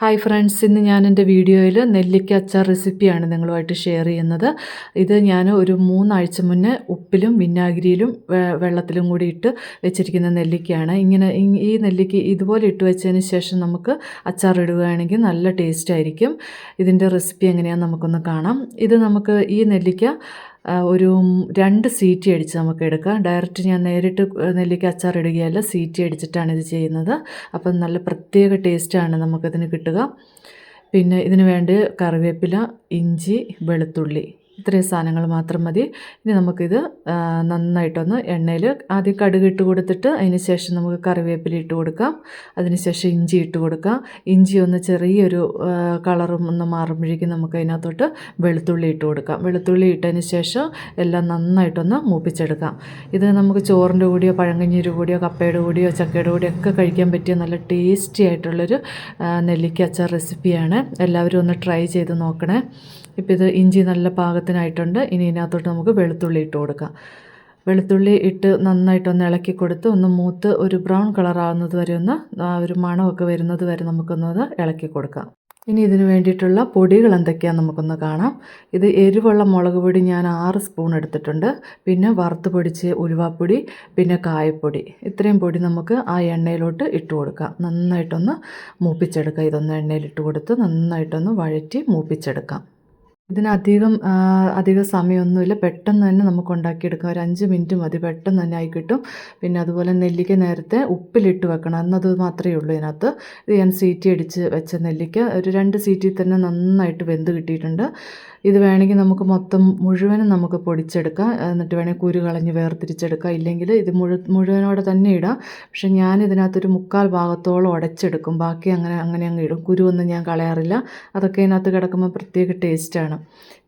Hi friends ഇന്ന് ഞാൻ എന്റെ വീഡിയോയിൽ നെല്ലിക്ക അച്ചാർ റെസിപ്പിയാണ് നിങ്ങളുമായിട്ട് ഷെയർ ചെയ്യുന്നത്. ഇത് ഞാൻ ഒരു മൂന്നാഴ്ച മുന്നേ ഉപ്പിലും വിനാഗിരിയിലും വെള്ളത്തിലും കൂടി ഇട്ട് വെച്ചിരിക്കുന്ന നെല്ലിക്കയാണ്. ഇങ്ങനെ ഈ നെല്ലിക്ക ഇതുപോലെ ഇട്ട് വെച്ചതിന് ശേഷം നമുക്ക് അച്ചാർ ഇടുകയാണെങ്കിൽ നല്ല ടേസ്റ്റ് ആയിരിക്കും. ഇതിന്റെ റെസിപ്പി എങ്ങനെയാണെന്ന് നമുക്കൊന്ന് കാണാം. ഇത് നമുക്ക് ഈ നെല്ലിക്ക ഒരു രണ്ട് സീറ്റി അടിച്ച് നമുക്ക് എടുക്കാം. ഡയറക്റ്റ് ഞാൻ നേരിട്ട് നെല്ലിക്ക അച്ചാർ ഇടുകയല്ല സീറ്റി അടിച്ചിട്ടാണ് ഇത് ചെയ്യുന്നത്. അപ്പം നല്ല പ്രത്യേക ടേസ്റ്റാണ് നമുക്കതിന് കിട്ടുക. പിന്നെ ഇതിന് വേണ്ടി കറിവേപ്പില ഇഞ്ചി വെളുത്തുള്ളി. ഇത്രയും സാധനങ്ങൾ മാത്രം മതി. ഇനി നമുക്കിത് നന്നായിട്ടൊന്ന് എണ്ണയിൽ ആദ്യം കടുക് ഇട്ട് കൊടുത്തിട്ട് അതിന് ശേഷം നമുക്ക് കറിവേപ്പില ഇട്ട് കൊടുക്കാം. അതിനുശേഷം ഇഞ്ചി ഇട്ട് കൊടുക്കാം. ഇഞ്ചി ഒന്ന് ചെറിയൊരു കളറും ഒന്ന് മാറുമ്പോഴേക്കും നമുക്ക് അതിനകത്തോട്ട് വെളുത്തുള്ളി ഇട്ട് കൊടുക്കാം. വെളുത്തുള്ളി ഇട്ടതിന് ശേഷം എല്ലാം നന്നായിട്ടൊന്ന് മൂപ്പിച്ചെടുക്കാം. ഇത് നമുക്ക് ചോറിന്റെ കൂടിയോ പഴങ്കഞ്ഞീര് കൂടിയോ കപ്പയുടെ കൂടിയോ ചക്കയുടെ കൂടിയോ ഒക്കെ കഴിക്കാൻ പറ്റിയ നല്ല ടേസ്റ്റി ആയിട്ടുള്ളൊരു നെല്ലിക്ക അച്ചാർ റെസിപ്പിയാണ്. എല്ലാവരും ഒന്ന് ട്രൈ ചെയ്ത് നോക്കണേ. ഇപ്പോൾ ഇത് ഇഞ്ചി നല്ല പാകത്തിനായിട്ടുണ്ട് ഇനി ഇതിനകത്തോട്ട് നമുക്ക് വെളുത്തുള്ളി ഇട്ട് കൊടുക്കാം. വെളുത്തുള്ളി ഇട്ട് നന്നായിട്ടൊന്ന് ഇളക്കി കൊടുത്ത് ഒന്ന് മൂത്ത് ഒരു ബ്രൗൺ കളർ ആവുന്നത് വരെ ഒന്ന് ഒരു മണമൊക്കെ വരുന്നത് വരെ നമുക്കൊന്നത് ഇളക്കി കൊടുക്കാം. ഇനി ഇതിന് വേണ്ടിയിട്ടുള്ള പൊടികൾ എന്തൊക്കെയാണെന്ന് നമുക്കൊന്ന് കാണാം. ഇത് എരിവുള്ള മുളക് പൊടി ഞാൻ ആറ് സ്പൂൺ എടുത്തിട്ടുണ്ട്. പിന്നെ വറുത്ത് പൊടിച്ച് ഉലുവാപ്പൊടി പിന്നെ കായപ്പൊടി. ഇത്രയും പൊടി നമുക്ക് ആ എണ്ണയിലോട്ട് ഇട്ട് കൊടുക്കാം. നന്നായിട്ടൊന്ന് മൂപ്പിച്ചെടുക്കാം. ഇതൊന്ന് എണ്ണയിലിട്ട് കൊടുത്ത് നന്നായിട്ടൊന്ന് വഴറ്റി മൂപ്പിച്ചെടുക്കാം. ഇതിനധികം അധികം സമയമൊന്നുമില്ല. പെട്ടെന്ന് തന്നെ നമുക്ക് ഉണ്ടാക്കിയെടുക്കാം. ഒരു അഞ്ച് മിനിറ്റ് മതി. പെട്ടെന്ന് തന്നെ ആയി കിട്ടും. പിന്നെ അതുപോലെ നെല്ലിക്ക നേരത്തെ ഉപ്പിലിട്ട് വെക്കണം. എന്നത് മാത്രമേ ഉള്ളൂ ഇതിനകത്ത്. ഇത് ഞാൻ സീറ്റി അടിച്ച് വെച്ച നെല്ലിക്ക. ഒരു രണ്ട് സീറ്റിൽ തന്നെ നന്നായിട്ട് വെന്ത് കിട്ടിയിട്ടുണ്ട്. ഇത് വേണമെങ്കിൽ നമുക്ക് മൊത്തം മുഴുവനും നമുക്ക് പൊടിച്ചെടുക്കാം. എന്നിട്ട് വേണമെങ്കിൽ കുരു കളഞ്ഞ് വേർതിരിച്ചെടുക്കാം. ഇല്ലെങ്കിൽ ഇത് മുഴു മുഴുവനോടെ തന്നെ ഇടാം. പക്ഷേ ഞാൻ ഇതിനകത്തൊരു മുക്കാൽ ഭാഗത്തോളം ഉടച്ചെടുക്കും. ബാക്കി അങ്ങനെ അങ്ങനെ അങ്ങ് ഇടും. കുരുവൊന്നും ഞാൻ കളയാറില്ല. അതൊക്കെ ഇതിനകത്ത് കിടക്കുമ്പോൾ പ്രത്യേക ടേസ്റ്റാണ്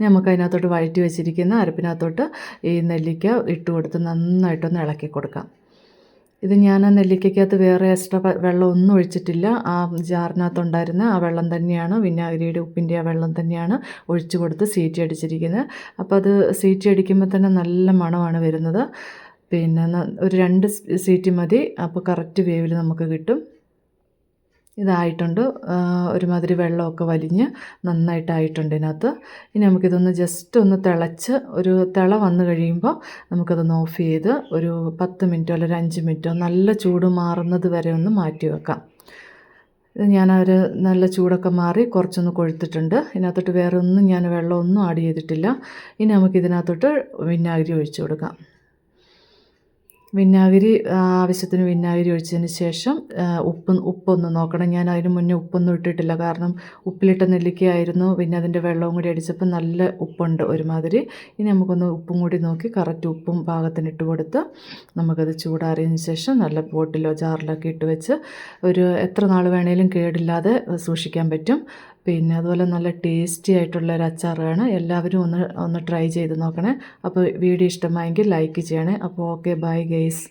നമുക്ക് അതിനകത്തോട്ട് വഴറ്റി വെച്ചിരിക്കുന്ന അരപ്പിനകത്തോട്ട് ഈ നെല്ലിക്ക ഇട്ട് കൊടുത്ത് നന്നായിട്ടൊന്ന് ഇളക്കി കൊടുക്കാം. ഇത് ഞാൻ ആ നെല്ലിക്കകത്ത് വേറെ എക്സ്ട്രാ വെള്ളം ഒന്നും ഒഴിച്ചിട്ടില്ല. ആ ജാറിനകത്തുണ്ടായിരുന്ന ആ വെള്ളം തന്നെയാണ്. വിനാഗിരിയുടെ ഉപ്പിന്റെ ആ വെള്ളം തന്നെയാണ് ഒഴിച്ചു കൊടുത്ത് സീറ്റി അടിച്ചിരിക്കുന്നത്. അപ്പോൾ അത് സീറ്റി അടിക്കുമ്പോൾ തന്നെ നല്ല മണമാണ് വരുന്നത്. പിന്നെ ഒരു രണ്ട് സീറ്റി മതി. അപ്പോൾ കറക്റ്റ് വേവിൽ നമുക്ക് കിട്ടും. ഇതായിട്ടുണ്ട്. ഒരുമാതിരി വെള്ളമൊക്കെ വലിഞ്ഞ് നന്നായിട്ടായിട്ടുണ്ട് ഇതിനകത്ത്. ഇനി നമുക്കിതൊന്ന് ജസ്റ്റ് ഒന്ന് തിളച്ച് ഒരു തിള വന്നു കഴിയുമ്പോൾ നമുക്കതൊന്ന് ഓഫ് ചെയ്ത് ഒരു പത്ത് മിനിറ്റോ അല്ലെങ്കിൽ അഞ്ച് മിനിറ്റോ നല്ല ചൂട് മാറുന്നത് വരെ ഒന്ന് മാറ്റി വെക്കാം. ഞാനൊരു നല്ല ചൂടൊക്കെ മാറി കുറച്ചൊന്ന് കൊഴുത്തിട്ടുണ്ട്. ഇതിനകത്തോട്ട് വേറെ ഒന്നും ഞാൻ വെള്ളമൊന്നും ആഡ് ചെയ്തിട്ടില്ല. ഇനി നമുക്കിതിനകത്തോട്ട് വിനാഗിരി ഒഴിച്ചു കൊടുക്കാം. വിനാഗിരി ആവശ്യത്തിന് വിനാഗിരി ഒഴിച്ചതിന് ശേഷം ഉപ്പ് ഉപ്പൊന്ന് നോക്കണം. ഞാൻ അതിന് മുന്നേ ഉപ്പൊന്നും ഇട്ടിട്ടില്ല. കാരണം ഉപ്പിലിട്ട നെല്ലിക്കയായിരുന്നു. പിന്നെ അതിന്റെ വെള്ളവും കൂടി അടിച്ചപ്പോൾ നല്ല ഉപ്പുണ്ട് ഒരുമാതിരി. ഇനി നമുക്കൊന്ന് ഉപ്പും കൂടി നോക്കി കറക്റ്റ് ഉപ്പും പാകത്തിന് ഇട്ട് കൊടുത്ത് നമുക്കത് ചൂടാറിയതിന് ശേഷം നല്ല ബോട്ടിലോ ജാറിലൊക്കെ ഇട്ട് വെച്ച് ഒരു എത്ര നാൾ വേണേലും കേടില്ലാതെ സൂക്ഷിക്കാൻ പറ്റും. പിന്നെ അതുപോലെ നല്ല ടേസ്റ്റി ആയിട്ടുള്ള ഒരു അച്ചാറാണ്. എല്ലാവരും ഒന്ന് ഒന്ന് ട്രൈ ചെയ്ത് നോക്കണേ. അപ്പോൾ വീഡിയോ ഇഷ്ടമായെങ്കിൽ ലൈക്ക് ചെയ്യണേ. അപ്പോൾ ഓക്കെ ബൈ ഗെയ്സ്